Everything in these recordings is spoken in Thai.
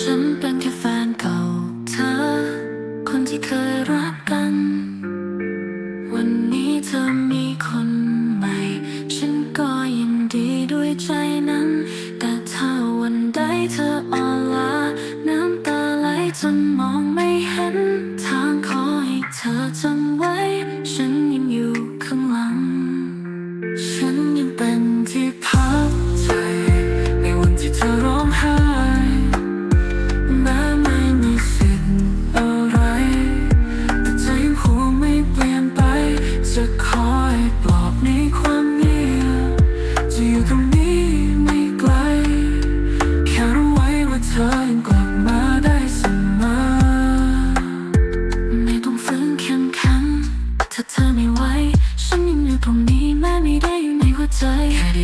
ฉันเป็นแค่แฟนเก่าเธอ คนที่เคยรักกัน วันนี้เธอมีคนใหม่ ฉันก็ยินดีด้วยใจนั้น แต่ถ้าวันใดเธออลาน้ำตาไหลจนมองไม่เห็น ทางขอให้เธอจำไว้ฉัน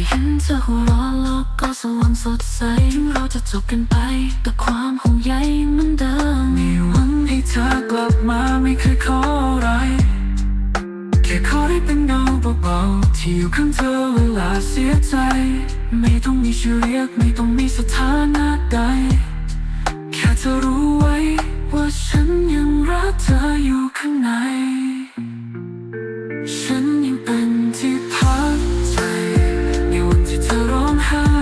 เห็นเธอหัวเราะโก็สว่างสดใสเราจะจบกันไปกับความห่วงใยมันเดิมมีหวังให้เธอกลับมาไม่เคยขออะไรแค่ขอได้เป็นเงาเบาๆที่อยู่ข้างเธอเวลาเสียใจ ไม่ต้องมีชื่อเรียกไม่ต้องมีสถานะใด แค่เธอรู้ไว้ ว่าฉันยังรักเธออยู่ข้างใน ฉัน high.